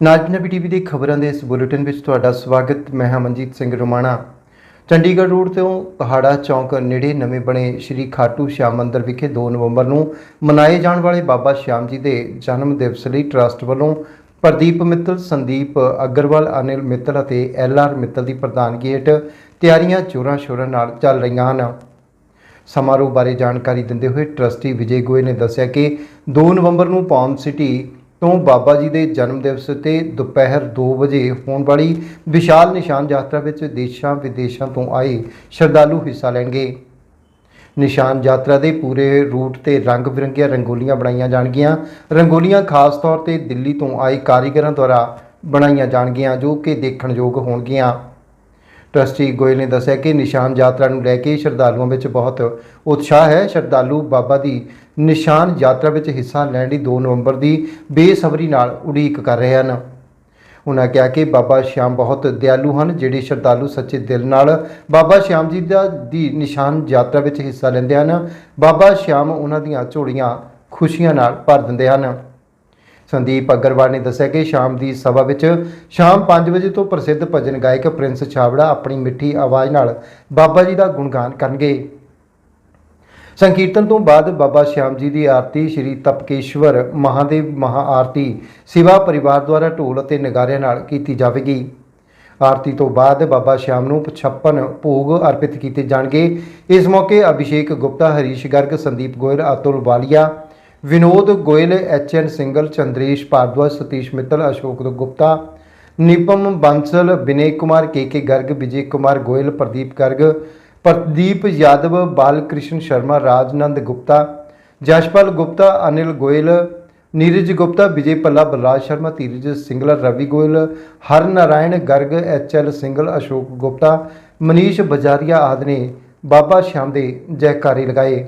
ਨਾਜਨਬੀ TV ਦੇ ਖਬਰਾਂ ਦੇ ਇਸ ਬੁਲੇਟਿਨ ਵਿੱਚ ਤੁਹਾਡਾ ਸਵਾਗਤ। ਮੈਂ ਹਮਨਜੀਤ ਸਿੰਘ ਰੋਮਾਣਾ। ਚੰਡੀਗੜ੍ਹ ਰੋਡ ਤੋਂ ਪਹਾੜਾ ਚੌਂਕ ਨੇੜੇ ਨਵੇਂ ਬਣੇ ਸ਼੍ਰੀ ਖਾਟੂ ਸ਼ਿਆਮ ਮੰਦਿਰ ਵਿਖੇ 2 ਨਵੰਬਰ ਨੂੰ ਮਨਾਏ ਜਾਣ ਵਾਲੇ ਬਾਬਾ ਸ਼ਾਮ ਜੀ ਦੇ ਜਨਮ ਦਿਵਸ ਲਈ ਟਰੱਸਟ ਵੱਲੋਂ ਪ੍ਰਦੀਪ ਮਿੱਤਲ, ਸੰਦੀਪ ਅਗਰਵਾਲ, ਅਨਿਲ ਮਿੱਤਲ ਅਤੇ ਐਲ ਆਰ ਮਿੱਤਲ ਦੀ ਪ੍ਰਧਾਨਗੀ ਹੇਠ ਤਿਆਰੀਆਂ ਚੋਰਾਂ ਸ਼ੋਰਾਂ ਨਾਲ ਚੱਲ ਰਹੀਆਂ ਹਨ। ਸਮਾਰੋਹ ਬਾਰੇ ਜਾਣਕਾਰੀ ਦਿੰਦੇ ਹੋਏ ਟਰਸਟੀ ਵਿਜੇ ਗੋਇਲ ਨੇ ਦੱਸਿਆ ਕਿ 2 ਨਵੰਬਰ ਨੂੰ ਪੌਮ ਸਿਟੀ ਤੋਂ ਬਾਬਾ ਜੀ ਦੇ ਜਨਮ ਦਿਵਸ ਤੇ ਦੁਪਹਿਰ 2 ਵਜੇ ਹੋਣ ਵਾਲੀ ਵਿਸ਼ਾਲ ਨਿਸ਼ਾਨ ਯਾਤਰਾ ਵਿੱਚ ਦੇਸ਼ਾਂ ਵਿਦੇਸ਼ਾਂ ਤੋਂ ਆਏ ਸ਼ਰਧਾਲੂ ਹਿੱਸਾ ਲੈਣਗੇ। ਨਿਸ਼ਾਨ ਯਾਤਰਾ ਦੇ ਪੂਰੇ ਰੂਟ ਤੇ ਰੰਗ ਬਿਰੰਗੀਆਂ ਰੰਗੋਲੀਆਂ ਬਣਾਈਆਂ ਜਾਣਗੀਆਂ। ਰੰਗੋਲੀਆਂ ਖਾਸ ਤੌਰ ਤੇ ਦਿੱਲੀ ਤੋਂ ਆਏ ਕਾਰੀਗਰਾਂ ਦੁਆਰਾ ਬਣਾਈਆਂ ਜਾਣਗੀਆਂ, ਜੋ ਕਿ ਦੇਖਣਯੋਗ ਹੋਣਗੀਆਂ। ਟਰਸਟੀ ਗੋਇਲ ਨੇ ਦੱਸਿਆ ਕਿ ਨਿਸ਼ਾਨ ਯਾਤਰਾ ਨੂੰ ਲੈ ਕੇ ਸ਼ਰਧਾਲੂਆਂ ਵਿੱਚ ਬਹੁਤ ਉਤਸ਼ਾਹ ਹੈ। ਸ਼ਰਧਾਲੂ ਬਾਬਾ ਦੀ ਨਿਸ਼ਾਨ ਯਾਤਰਾ ਵਿੱਚ ਹਿੱਸਾ ਲੈਣ ਲਈ 2 ਨਵੰਬਰ ਦੀ ਬੇਸਬਰੀ ਨਾਲ ਉਡੀਕ ਕਰ ਰਹੇ ਹਨ। ਉਹਨਾਂ ਕਿਹਾ ਕਿ ਬਾਬਾ ਸ਼ਾਮ ਬਹੁਤ ਦਿਆਲੂ ਹਨ, ਜਿਹੜੇ ਸ਼ਰਧਾਲੂ ਸੱਚੇ ਦਿਲ ਨਾਲ ਬਾਬਾ ਸ਼ਾਮ ਜੀ ਦਾ ਦੀ ਨਿਸ਼ਾਨ ਯਾਤਰਾ ਵਿੱਚ ਹਿੱਸਾ ਲੈਂਦੇ ਹਨ। ਬਾਬਾ ਸ਼ਾਮ ਉਹਨਾਂ ਦੀਆਂ ਝੋਲੀਆਂ ਖੁਸ਼ੀਆਂ ਨਾਲ ਭਰ ਦਿੰਦੇ ਹਨ। ਸੰਦੀਪ ਅਗਰਵਾਲ ਨੇ ਦੱਸਿਆ ਕਿ ਸ਼ਾਮ ਦੀ ਸਭਾ ਵਿੱਚ ਸ਼ਾਮ 5 ਵਜੇ ਤੋਂ ਪ੍ਰਸਿੱਧ ਭਜਨ ਗਾਇਕ ਪ੍ਰਿੰਸ ਛਾਬੜਾ ਆਪਣੀ ਮਿੱਠੀ ਆਵਾਜ਼ ਨਾਲ ਬਾਬਾ ਜੀ ਦਾ ਗੁਣਗਾਨ ਕਰਨਗੇ। ਸੰਕੀਰਤਨ ਤੋਂ ਬਾਅਦ ਬਾਬਾ ਸ਼ਿਆਮ ਜੀ ਦੀ ਆਰਤੀ ਸ਼੍ਰੀ ਤਪਕੇਸ਼ਵਰ ਮਹਾਦੇਵ ਮਹਾ ਆਰਤੀ ਸਿਵਾ ਪਰਿਵਾਰ ਦੁਆਰਾ ਢੋਲ ਅਤੇ ਨਗਾਰਿਆਂ ਨਾਲ ਕੀਤੀ ਜਾਵੇਗੀ। ਆਰਤੀ ਤੋਂ ਬਾਅਦ ਬਾਬਾ ਸ਼ਿਆਮ ਨੂੰ 56 ਭੋਗ ਅਰਪਿਤ ਕੀਤੇ ਜਾਣਗੇ। ਇਸ ਮੌਕੇ Abhishek Gupta, Harish Garg, Sandeep Goyal, Atul Walia, Vinod Goyal H N Singal, Chandresh Bhardwaj, Satish Mittal, Ashok Gupta, Nipam Bansal Vinay Kumar, K K Garg, Vijay Kumar Goyal, Pradeep Garg Pradeep Yadav Bal Krishan Sharma, Rajnand Gupta, Jaspal Gupta, Anil Goyal, Neeraj Gupta, Vijay Palla Balraj Sharma, Dheeraj Singlar Ravi Goyal Har Narayan Garg, H L Singal, Ashok Gupta, Manish Bajaria ਆਦਿ ਨੇ ਬਾਬਾ ਸ਼ਾਮ ਦੇ ਜੈਕਾਰੇ ਲਗਾਏ।